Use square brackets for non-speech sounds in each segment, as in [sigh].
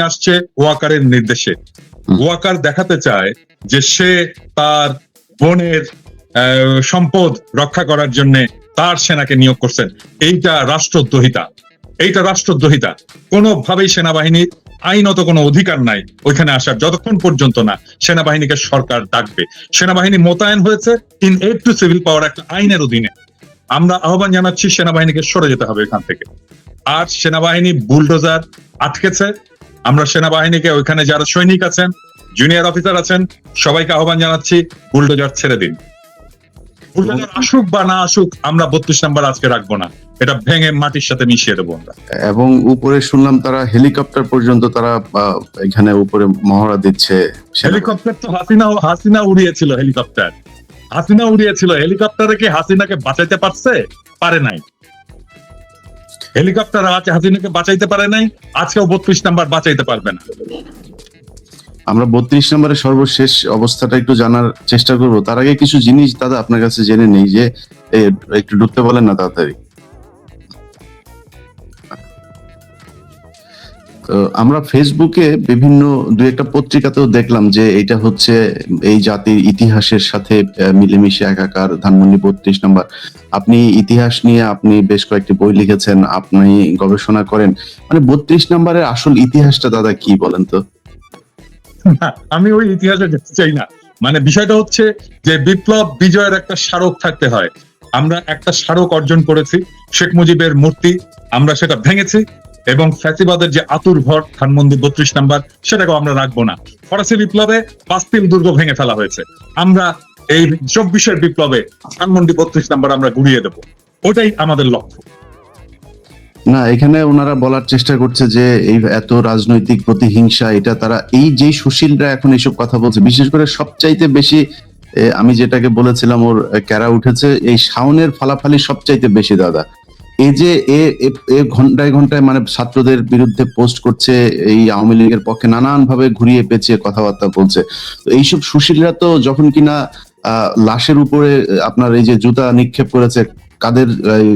আসছে ওয়াকারের নির্দেশে। ওয়াকার দেখাতে চায় যে সে তার বোনের সম্পদ রক্ষা করার জন্য তার সেনাকে নিয়োগ করছেন। এইটা রাষ্ট্রদ্রোহিতা। এইটা রাষ্ট্রদ্রোহিতা। কোনোভাবেই সেনাবাহিনীর আইনত কোনো অধিকার নাই ওইখানে আসার যতক্ষণ পর্যন্ত না সেনাবাহিনীকে সরকার ডাকবে। সেনাবাহিনী মোতায়েন হয়েছে in aid to civil power একটা আইনের অধীনে। আমরা আহ্বান জানাচ্ছি সেনাবাহিনীকে সরে যেতে হবে এখান থেকে। আর সেনাবাহিনী বুলডোজার আটকেছে। আমরা সেনাবাহিনীকে ওইখানে যারা সৈনিক আছেন জুনিয়র অফিসার আছেন সবাইকে আহ্বান জানাচ্ছি বুলডোজার ছেড়ে দিন। বুলডোজার আসুক বা না আসুক আমরা বত্রিশ নাম্বার আজকে রাখব না। এটা ভেঙে মাটির সাথে মিশিয়ে দেবো আমরা। এবং উপরে শুনলাম তারা হেলিকপ্টার পর্যন্ত তারা এখানে উপরে মহড়া দিচ্ছে। হেলিকপ্টার তো হাসিনা হাসিনা উড়িয়েছিল হেলিকপ্টার। হাসিনা উড়িয়েছিল হেলিকপ্টারে কি হাসিনাকে বাঁচাইতে পারছে? পারে নাই। হেলিকপ্টার আছে হাসিনাকে বাঁচাইতে পারে নাই, আজকেও বত্রিশ নাম্বার বাঁচাইতে পারবে না। আমরা বত্রিশ নম্বরের সর্বশেষ অবস্থাটা একটু জানার চেষ্টা করব। তার আগে কিছু জিনিস দাদা আপনার কাছে জেনে নেই যে একটু ঢুকতে বলেন না তাড়াতাড়ি। আমরা ফেসবুকে বিভিন্ন দু একটা পত্রিকাতেও দেখলাম যে এটা হচ্ছে এই জাতির ইতিহাসের সাথে মিলেমিশে একাকার, ধানমন্ডি বত্রিশ নম্বর। আপনি ইতিহাস নিয়ে আপনি বেশ কয়েকটি বই লিখেছেন, আপনি গবেষণা করেন। মানে বত্রিশ নম্বরের আসল ইতিহাসটা দাদা কি বলেন তো? আমি ওই ইতিহাসে যেতে চাই না। মানে বিষয়টা হচ্ছে যে বিপ্লব বিজয়ের একটা স্মারক থাকতে হয়। আমরা একটা স্মারক অর্জন করেছি, শেখ মুজিবের মূর্তি, আমরা সেটা ভেঙেছি এবং ফ্যাসিবাদের যে আতুর ঘর ধানমন্দির বত্রিশ নাম্বার, সেটাকেও আমরা রাখব না। ফরাসি বিপ্লবে পাঁচতিল দুর্গ ভেঙে ফেলা হয়েছে। আমরা এই চব্বিশের বিপ্লবে ধানমন্ডি বত্রিশ নাম্বার আমরা গুড়িয়ে দেবো। ওটাই আমাদের লক্ষ্য। না, এখানে ওনারা বলার চেষ্টা করছে যে এই এত রাজনৈতিক প্রতিহিংসা, এটা তারা, এই যে সুশীলরা এখন এইসব কথা বলছে, বিশেষ করে সবচাইতে বেশি আমি যেটাকে বলেছিলাম, ওর ক্যারা উঠেছে, এই শাওনের ফালাফালি সবচাইতে বেশি দাদা। এই যে এ এ- এ ঘন্টায় ঘন্টায় মানে ছাত্রদের বিরুদ্ধে পোস্ট করছে এই আওয়ামী লীগের পক্ষে নানান ভাবে ঘুরিয়ে পেঁচিয়ে কথাবার্তা বলছে। তো এইসব সুশীলরা তো যখন কিনা লাশের উপরে আপনার এই যে জুতা নিক্ষেপ করেছে কাদের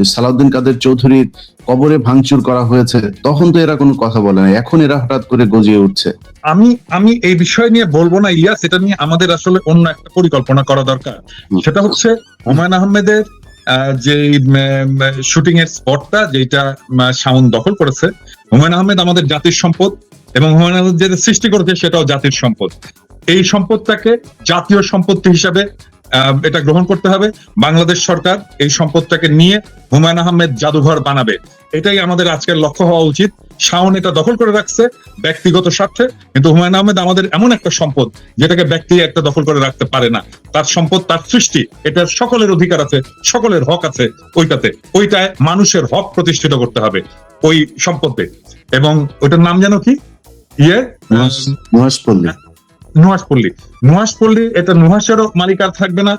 সালাউদ্দিন কাদের চৌধুরীর কবরে ভাঙচুর করা হয়েছে তখন তো এরা কোনো কথা বলে না। এখন এরা হঠাৎ করে গজিয়ে উঠছে। আমি আমি এই বিষয় নিয়ে বলব না ইলিয়াস এটা নিয়ে আমাদের আসলে অন্য একটা পরিকল্পনা করা দরকার। সেটা হচ্ছে হুমায়ুন আহমেদের আহ, যে শুটিং এর স্পটটা যেটা শাওন দখল করেছে, হুমায়ুন আহমেদ আমাদের জাতির সম্পদ এবং হুমায়ুন আহমেদ যেটা সৃষ্টি করেছে সেটাও জাতির সম্পদ। এই সম্পদটাকে জাতীয় সম্পত্তি হিসাবে এটা গ্রহণ করতে হবে। বাংলাদেশ সরকার এই সম্পদটাকে নিয়ে হুমায়ুন আহমেদ জাদুঘর বানাবে। এটাই আমাদের আজকের লক্ষ্য হওয়া উচিত। শাওন এটা দখল করে রাখছে ব্যক্তিগত স্বার্থে। কিন্তু হুমায়ুন আহমেদ আমাদের এমন একটা সম্পদ যেটাকে ব্যক্তি একটা দখল করে রাখতে পারে না। তার সম্পদ তার সৃষ্টি এটার সকলের অধিকার আছে সকলের হক আছে ওইটাতে। ওইটায় মানুষের হক প্রতিষ্ঠিত করতে হবে ওই সম্পদে। এবং ওইটার নাম যেন কি? ইয়ে? মহেশপল্লী নুহাসপল্লী নুহাসপল্লী এটা নুহাসেরও মালিকার থাকবে না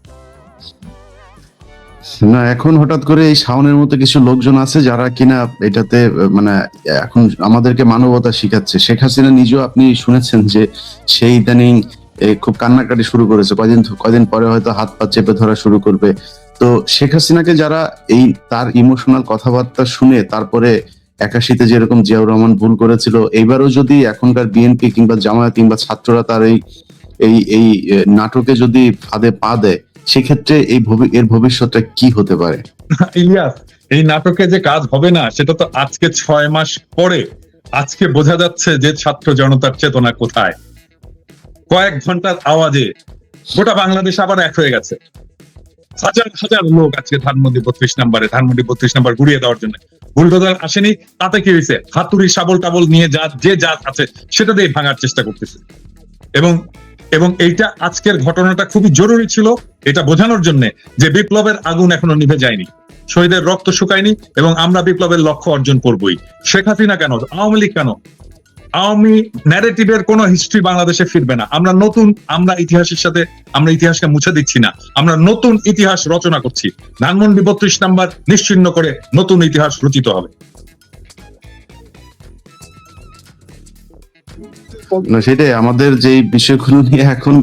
না, এখন হঠাৎ করে এই শাওনের মতো কিছু লোকজন আছে যারা কিনা এটাতে মানে এখন আমাদেরকে মানবতা শিখাচ্ছে। শেখ হাসিনা নিজেও আপনি শুনেছেন যে সেই ইদানিং খুব কান্নাকাটি শুরু করেছে। কয়দিন কয়দিন পরে হয়তো হাত পা চেপে ধরা শুরু করবে। তো শেখ হাসিনাকে যারা এই তার ইমোশনাল কথাবার্তা শুনে তারপরে একাশিতে যেরকম জিয়াউর রহমান ভুল করেছিল, এইবারও যদি এখনকার বিএনপি কিংবা জামায়াত কিংবা ছাত্ররা তার এই এই নাটকে যদি ফাঁদে পা দেয় সেক্ষেত্রে এই এর ভবিষ্যৎটা কি হতে পারে? [laughs] ইলিয়াস, এই নাটকে যে কাজ হবে না, সেটা তো আজকে ছয় মাস পরে। আজকে বোঝা যাচ্ছে যে ছাত্র জনতার চেতনা কোথায়। কয়েক ঘণ্টার আওয়াজে গোটা বাংলাদেশ আবার এক হয়ে গেছে। হাজার হাজার লোক আজকে ধানমন্ডি বত্রিশ নাম্বারে, ধানমন্ডি বত্রিশ নাম্বার ঘুরিয়ে দেওয়ার জন্য। বুলডোজার আসেনি, তাতে কি হয়েছে? হাতুড়ি শাবল টাবল নিয়ে যা, যে যা আছে, সেটা দিয়ে ভাঙার চেষ্টা করতেছে। এবং এবং এইটা আজকের ঘটনাটা খুবই জরুরি ছিল এটা বোঝানোর জন্য যে বিপ্লবের আগুন এখনও নিভে যায়নি। শহীদের রক্ত শুকায়নি এবং আমরা বিপ্লবের লক্ষ্য অর্জন করবই। শেখ হাসিনা কেন? আওয়ামী লীগ কেন? আওয়ামী ন্যারেটিভের কোনো হিস্ট্রি বাংলাদেশে ফিরবে না। আমরা নতুন, আমরা ইতিহাসের সাথে, আমরা ইতিহাসকে মুছে দিচ্ছি না। আমরা নতুন ইতিহাস রচনা করছি। ধানমন্ডি বত্রিশ নাম্বার নিশ্চিন্ন করে নতুন ইতিহাস রচিত হবে। না, সেটাই, আমাদের যে বিষয়গুলো নিয়ে এখন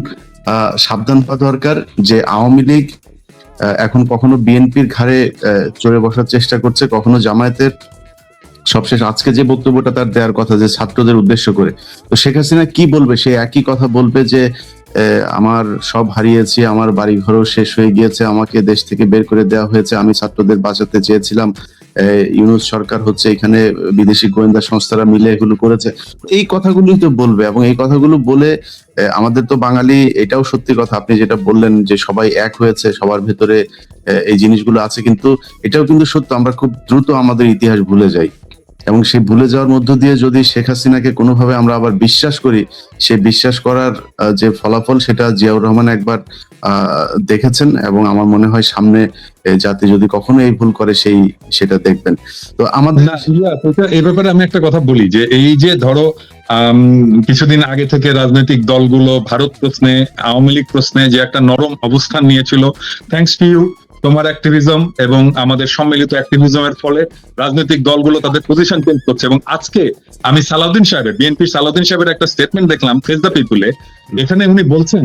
সাবধান হওয়া দরকার, যে আওয়ামী লীগ এখন কখনো বিএনপির ঘাড়ে চড়ে বসার চেষ্টা করছে, কখনো জামায়াতের। সবশেষ আজকে যে বক্তব্যটা তার দেওয়ার কথা, যে ছাত্রদের উদ্দেশ্য করে। তো শেখ হাসিনা কি বলবে? সে একই কথা বলবে যে আমার সব হারিয়েছি, আমার বাড়ি ঘরও শেষ হয়ে গিয়েছে, আমাকে দেশ থেকে বের করে দেওয়া হয়েছে, আমি ছাত্রদের বাঁচাতে চেয়েছিলাম। ইউনুস সরকার হচ্ছে এখানে বিদেশি গোয়েন্দা সংস্থারা মিলে এগুলো করেছে। এই কথাগুলোই তো বলবে এবং এই কথাগুলো বলে আমাদের তো বাঙালি, এটাও সত্যি কথা। আপনি যেটা বললেন যে সবাই এক হয়েছে, সবার ভেতরে এই জিনিসগুলো আছে, কিন্তু এটাও কিন্তু সত্য। আমরা খুব দ্রুত আমাদের ইতিহাস ভুলে যাই। এবং সেই ভুলে যাওয়ার মধ্য দিয়ে যদি শেখ হাসিনাকে কোনোভাবে আমরা আবার বিশ্বাস করি, সে বিশ্বাস করার যে ফলাফল সেটা জিয়াউর রহমান একবার দেখেছেন এবং আমার মনে হয় সামনে জাতি যদি কখনো এই ভুল করে সেই, সেটা দেখবেন। তো আমাদের এই ব্যাপারে আমি একটা কথা বলি যে এই যে ধরো কিছুদিন আগে থেকে রাজনৈতিক দলগুলো ভারত প্রশ্নে, আওয়ামী লীগ প্রশ্নে যে একটা নরম অবস্থান নিয়েছিল থ্যাংকস টু ইউ তোমার অ্যাক্টিভিজম এবং আমাদের সম্মিলিত অ্যাক্টিভিজমের ফলে রাজনৈতিক দলগুলো তাদের পজিশন চেঞ্জ করছে এবং আজকে আমি সালাউদ্দিন সাহেবের বিএনপির সালাউদ্দিন সাহেবের একটা স্টেটমেন্ট দেখলাম ফেস দ্য পিপুলে এখানে উনি বলছেন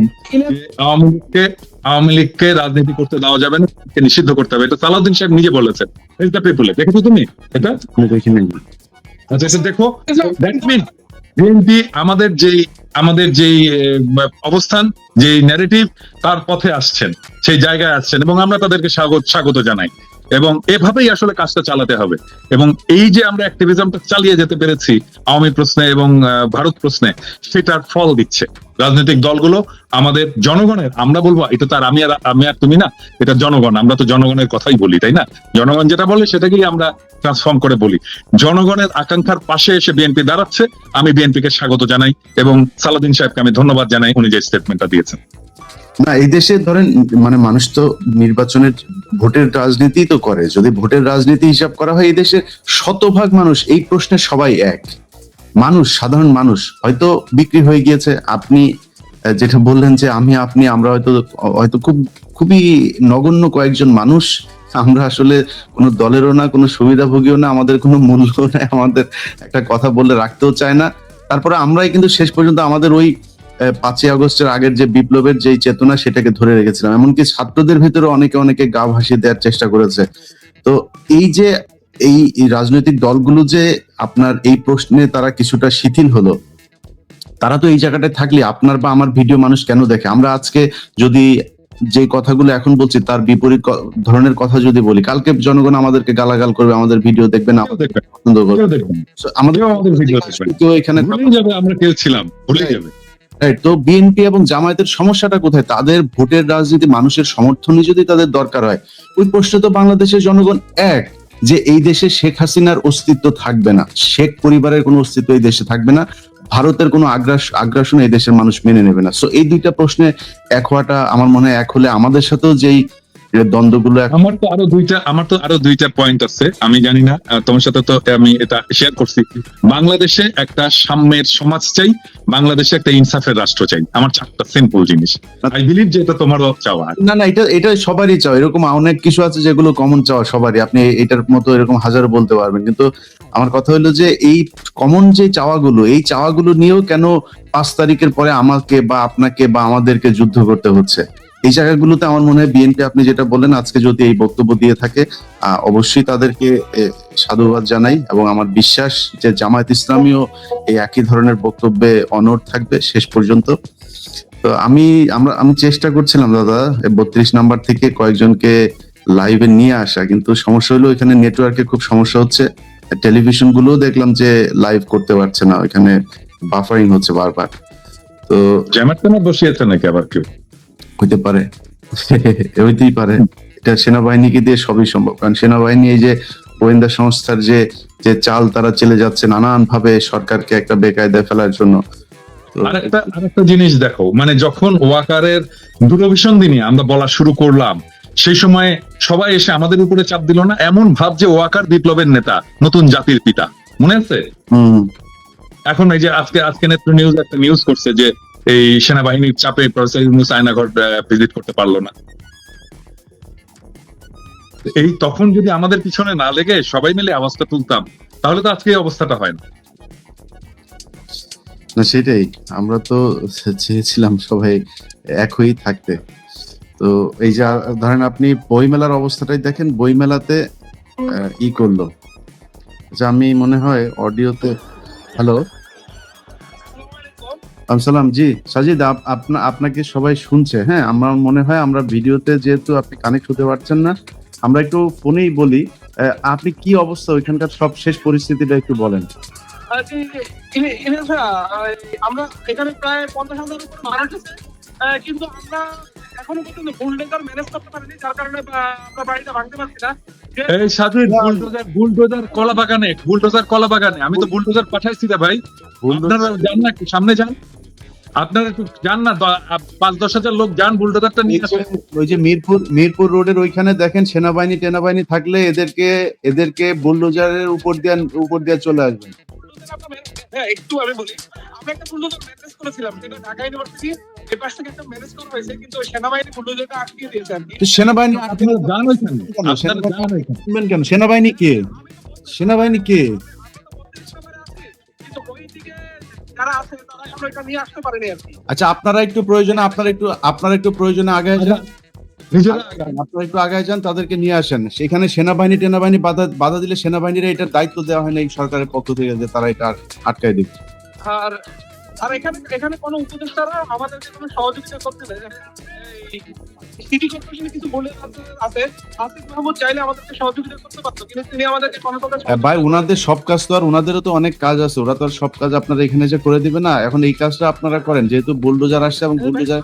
আওয়ামী লীগকে আওয়ামী লীগকে রাজনীতি করতে দেওয়া যাবে না নিষিদ্ধ করতে হবে। এটা সালাউদ্দিন সাহেব নিজে বলেছেন। ফেস দ্য পিপুলে দেখেছ তুমি এটা? দেখিনি। আচ্ছা আচ্ছা, দেখো দ্যাট মিন বিএনপি আমাদের যেই আমাদের যেই অবস্থান, যেই ন্যারেটিভ তার পথে আসছেন, সেই জায়গায় আসছেন এবং আমরা তাদেরকে স্বাগত স্বাগত জানাই। এবং এভাবেই আসলে কাজটা চালাতে হবে। এবং এই যে আমরা অ্যাক্টিভিজমটা চালিয়ে যেতে পেরেছি, আওয়ামী প্রশ্নে এবং ভারত প্রশ্নে, সেটার ফল দিচ্ছে। রাজনৈতিক দলগুলো আমাদের জনগণের, আমরা বলব, এটা তো আর আমি আর আমি আর তুমি না, এটা জনগণ, আমরা তো জনগণের কথাই বলি, তাই না? জনগণ যেটা বলে সেটাকেই আমরা ট্রান্সফর্ম করে বলি। জনগণের আকাঙ্ক্ষার পাশে এসে বিএনপি দাঁড়াচ্ছে, আমি বিএনপিকে স্বাগত জানাই এবং সালাদিন সাহেবকে আমি ধন্যবাদ জানাই, উনি যে স্টেটমেন্টটা দিয়েছেন। না, এই দেশে ধরেন মানে মানুষ তো নির্বাচনের ভোটের রাজনীতি তো করে। যদি ভোটের রাজনীতি হিসাব করা হয়, এই দেশের শতভাগ মানুষ, এই প্রশ্নে সবাই এক। মানুষ, সাধারণ মানুষ, হয়তো বিক্রি হয়ে গিয়েছে। আপনি যেটা বললেন যে আমি, আপনি, আমরা হয়তো হয়তো খুব, খুবই নগণ্য কয়েকজন মানুষ। আমরা আসলে কোনো দলেরও না, কোনো সুবিধাভোগীও না, আমাদের কোনো মূল্য নাই আমাদের একটা কথা বলে রাখতেও চায় না। তারপরে আমরাই কিন্তু শেষ পর্যন্ত আমাদের ওই পাঁচই আগস্টের আগের যে বিপ্লবের যে চেতনা সেটাকে ধরে রেখেছিলাম। এমনকি ছাত্রদের ভিতরে অনেকে অনেকে গা ভাসিয়ে দেওয়ার চেষ্টা করেছে। তো এই যে এই রাজনৈতিক দলগুলো যে আপনার এই প্রশ্নে তারা কিছুটা শিথিল হলো তারা তো এই জায়গাটায় থাকলে আপনার বা আমার ভিডিও মানুষ কেন দেখে? আমরা আজকে যদি যে কথাগুলো এখন বলছি তার বিপরীত ধরনের কথা যদি বলি কালকে জনগণ আমাদেরকে গালাগাল করবে আমাদের ভিডিও দেখবে না দেখবেন? পছন্দ করবে। আমাদের ভিডিও এখানে আমরা কেউ ছিলাম ভুলে যাবে। তো বিএনপি এবং জামায়াতের সমস্যাটা কোথায়? তাদের ভোটের রাজনীতি মানুষের সমর্থনই যদি তাদের দরকার হয়, ওই প্রশ্ন তো বাংলাদেশের জনগণ এক, যে এই দেশে শেখ হাসিনার অস্তিত্ব থাকবে না। শেখ পরিবারের কোনো অস্তিত্ব এই দেশে থাকবে না। ভারতের কোনো আগ্রাস আগ্রাসন এই দেশের মানুষ মেনে নেবে না। সো এই দুইটা প্রশ্নে এক হওয়াটা আমার মনে হয় এক হলে আমাদের সাথেও যেই দ্বন্দ্বগুলো আমার তো আরও দুইটা আমার তো আরও দুইটা পয়েন্ট আছে। আমি জানি না তোমার সাথে তো আমি এটা শেয়ার করছি। বাংলাদেশে একটা সাম্যের সমাজ চাই বাংলাদেশে একটা ইনসাফের রাষ্ট্র চাই। আমার চারটা সিম্পল জিনিস। আই বিলিভ যে এটা তোমারও চাওয়া না না এটা এটা সবারই চাও এরকম অনেক কিছু আছে যেগুলো কমন চাওয়া সবারই। আপনি এটার মতো এরকম হাজারো বলতে পারবেন। কিন্তু আমার কথা হলো যে এই কমন যে চাওয়াগুলো এই চাওয়াগুলো নিয়েও কেন পাঁচ তারিখের পরে আমাকে বা আপনাকে বা আমাদেরকে যুদ্ধ করতে হচ্ছে? এই জায়গাগুলোতে আমার মনে হয় বিএনপি আপনি যেটা বললেন, আজকে যদি এই বক্তব্য দিয়ে থাকে অবশ্যই তাদেরকে সাধুবাদ জানাই এবং আমার বিশ্বাস যে জামায়াত ইসলামীও এই একই ধরনের বক্তব্যে অনড় থাকবে শেষ পর্যন্ত। তো আমি, আমরা, আমি চেষ্টা করছিলাম দাদা বত্রিশ নাম্বার থেকে কয়েকজনকে লাইভে নিয়ে আসা, কিন্তু সমস্যা হলো এখানে নেটওয়ার্কে খুব সমস্যা হচ্ছে। টেলিভিশনগুলো দেখলাম যে লাইভ করতে পারছে না এখানে বাফারিং হচ্ছে বারবার। তো জ্যামার বসিয়েছে নাকি আবার কেউ? হইতে পারে। [laughs] হইতেই পারে। এটা সেনাবাহিনীকে দিয়ে সবই সম্ভব। কারণ সেনাবাহিনী এই যে গোয়েন্দা সংস্থার যে যে চাল তারা চলে যাচ্ছে নানান ভাবে সরকারকে একটা বেকায়দায় ফেলার জন্য। তো আর একটা আর একটা জিনিস দেখো মানে যখন ওয়াকারের দূরভিসন দিনে আমরা বলা শুরু করলাম সেই সময় সবাই এসে আমাদের উপরে চাপ দিল না এমন ভাব যে ওয়াকার বিপ্লবের নেতা নতুন জাতির পিতা। মনে আছে? হুম। এখন এই যে আজকে আজকে নেত্র নিউজ একটা নিউজ করছে যে এই সেনাবাহিনীর চাপে প্রফেসর ভিজিট করতে পারল না। এই তখন যদি আমাদের পিছনে না লেগে সবাই মিলে আওয়াজটা তুলতাম, তাহলে তো আজকে অবস্থাটা হয় না। না, সেটাই। আমরা তো চেয়েছিলাম সবাই এক হয়েই থাকতে। তো এই যে ধরেন আপনি বইমেলার অবস্থাটাই দেখেন, বইমেলাতে ই করল। যে আমি মনে হয় অডিওতে, হ্যালো? সালাম জি সাজিদ আপনাকে সবাই শুনছে। হ্যাঁ আমার মনে হয় আমরা ভিডিওতে যেহেতু আপনি কানেক্ট হতে পারছেন না আমরা একটু ফোনেই বলি আপনি কি অবস্থা? ওইখানকার সব শেষ পরিস্থিতিটা একটু বলেন। আহ, জি, ইলি- ইলিয়াস ভাইয়া, আহ, আমরা এখানে প্রায় পঞ্চাশ হাজার উপর মানুষ কিন্তু আমরা এখনও পর্যন্ত বুলডোজার ম্যানেজ করতে পারিনি যার কারণে আমরা বাড়িটা ভাঙতে পারছি না। এই স্বাধীন বুলডোজার বুলডোজার কলা বাগানে বুলডোজার কলা বাগানে আমি তো বুলডোজার পাঠাইছি ভাই। আপনারা যান না সামনে যান। আপনারা একটু যান না পাঁচ দশ হাজার লোক যান বুলডোজারটা নিয়ে ওই যে মিরপুর মিরপুর রোডের ওইখানে দেখেন সেনাবাহিনী টেনাবাহিনী থাকলে এদেরকে এদেরকে বুলডোজারের উপর দিয়ে উপর দিয়ে চলে আসবেন। হ্যাঁ একটু আমি বলি। আমরা একটা বুলডোজার ম্যানেজ করেছিলাম যেটা ঢাকা ইউনিভার্সিটি এ পাশ থেকে একটা ম্যানেজ করা হয়েছে কিন্তু সেনাবাহিনী বুলডোজারটা আটকে দিয়েছে আর কি। সেনাবাহিনী আপনারা যান ওইখানে? কেন? সেনাবাহিনী- কে? সেনাবাহিনী কে? যারা আছে তারা এটা নিয়ে আসতে পারেনি আর কি? আচ্ছা আপনারা একটু প্রয়োজনে আপনারা একটু আপনারা একটু প্রয়োজনে আগে যান আপনারা একটু আগে যান তাদেরকে নিয়ে আসেন। সেখানে সেনাবাহিনী টেনাবাহিনী বাধা বাধা দিলে সেনাবাহিনীরা এটার দায়িত্ব দেওয়া হয় না এই সরকারের পক্ষ থেকে যে তারা এটা আটকায় দিবে আর আর এখানে এখানে কোনো উপদেষ্টারা আমাদেরকে কোনো সহযোগিতা করতে দেয় সিটি কর্পোরেশনে কিছু বলে আছে আসিফ মাহমুদ চাইলে আমাদেরকে সহযোগিতা করতে পারতো কিন্তু তিনি আমাদেরকে কোনো ভাই ওনাদের সব কাজ তো আর ওনাদেরও তো অনেক কাজ আছে ওরা তো আর সব কাজ আপনারা এখানে যে করে দিবে না এখন এই কাজটা আপনারা করেন যেহেতু বুলডোজার আসছে এবং বুলডোজার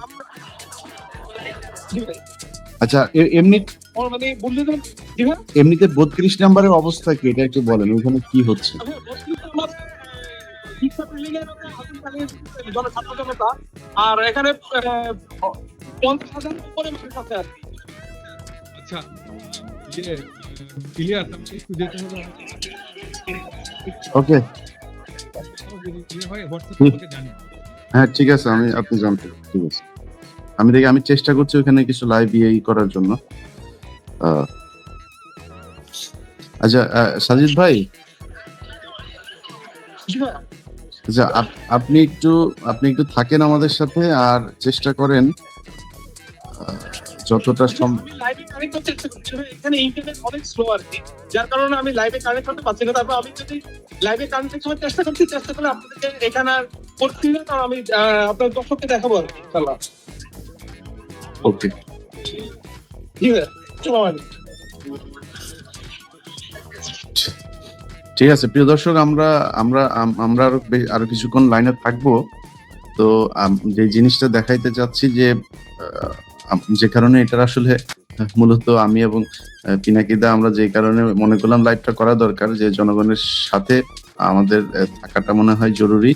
আচ্ছা এমনি মানে এমনিতে বত্রিশ নাম্বারের অবস্থা কি এটা একটু বলেন ওখানে কি হচ্ছে জনতা। আর এখানে পঞ্চাশ হাজার উপরে মানুষ আছে আর কি। আচ্ছা ইয়ে ইলিয়াস আমি একটু যেতে হবে। ওকে। ইয়ে হয় হ্যাঁ ঠিক আছে আমি আপনি জানতে ঠিক আছে। আমি দেখি আমি চেষ্টা করছি ওখানে কিছু লাইভ ইয়ে করার জন্য। আহ, আচ্ছা সাজিদ ভাই? ভাই। আচ্ছা আপ- আপনি একটু আপনি একটু থাকেন আমাদের সাথে আর চেষ্টা করেন। ভাই, এখানে ইন্টারনেট অনেক স্লো আর কি। যার কারণে আমি লাইভে কানেক্ট করতে পারছি না। তারপর আমি যদি লাইভে কানেক্ট করার চেষ্টা করছি চেষ্টা করলে আপনাদেরকে এখানে আর করছি না। কারণ আমি আপনার দর্শককে দেখাবো আর কি ইনশাল্লাহ ওকে। ভাই চলো ঠিক আছে প্রিয় দর্শক আমরা আমরা আম- আমরা আরও আরও কিছুক্ষণ লাইনে থাকব। তো যে জিনিসটা দেখাইতে চাচ্ছি যে যে কারণে এটার আসলে, মূলত আমি এবং পিনাকিদা আমরা যে কারণে মনে করলাম লাইভটা করা দরকার, যে জনগণের সাথে আমাদের থাকাটা মনে হয় জরুরি।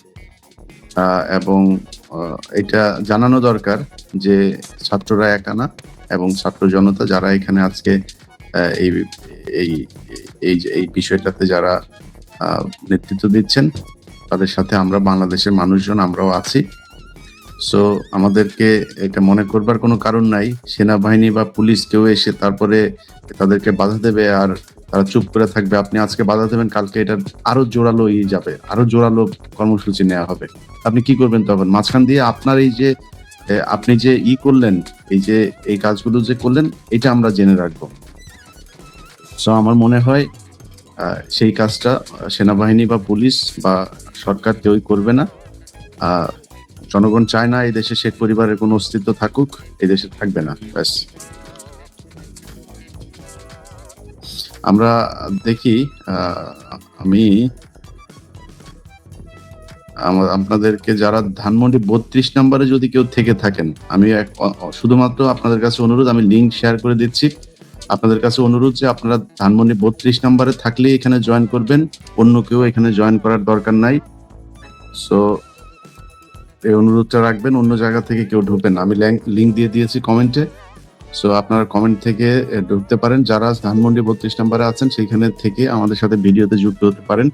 এবং এটা জানানো দরকার যে ছাত্ররা একা না এবং ছাত্র জনতা যারা এখানে আজকে এই এই এই এই বিষয়টাতে যারা নেতৃত্ব দিচ্ছেন, তাদের সাথে আমরা বাংলাদেশের মানুষজন আমরাও আছি। সো আমাদেরকে এটা মনে করবার কোনো কারণ নাই। সেনাবাহিনী বা পুলিশ কেউ এসে তারপরে তাদেরকে বাধা দেবে আর তারা চুপ করে থাকবে। আপনি আজকে বাধা দেবেন, কালকে এটা আরও জোরালো ই যাবে, আরও জোরালো কর্মসূচি নেওয়া হবে। আপনি কি করবেন তখন? মাঝখান দিয়ে আপনার এই যে আপনি যে ই করলেন, এই যে, এই কাজগুলো যে করলেন, এটা আমরা জেনে রাখব। সো আমার মনে হয় সেই কাজটা সেনাবাহিনী বা পুলিশ বা সরকার কেউই করবে না। জনগণ চায় না, এই দেশে শেখ পরিবারের কোনো অস্তিত্ব থাকুক, এই দেশে থাকবে না, ব্যাস। আমরা দেখি আমি আপনাদেরকে যারা ধানমন্ডি বত্রিশ নম্বরে যদি কেউ থেকে থাকেন, আমি এক- শুধুমাত্র আপনাদের কাছে অনুরোধ, আমি লিঙ্ক শেয়ার করে দিচ্ছি। আপনাদের কাছে অনুরোধ যে আপনারা ধানমন্ডি বত্রিশ নম্বরে থাকলে এখানে জয়েন করবেন, অন্য কেউ এখানে জয়েন করার দরকার নাই। সো এই অনুরোধটা রাখবেন, অন্য জায়গা থেকে কেউ ঢুকবেন আমি লিঙ্ক দিয়ে দিয়েছি কমেন্টে সো আপনারা কমেন্ট থেকে ঢুকতে পারেন। যারা ধানমন্ডি বত্রিশ নাম্বারে আছেন সেইখানে থেকে আমাদের সাথে ভিডিওতে যুক্ত হতে পারেন।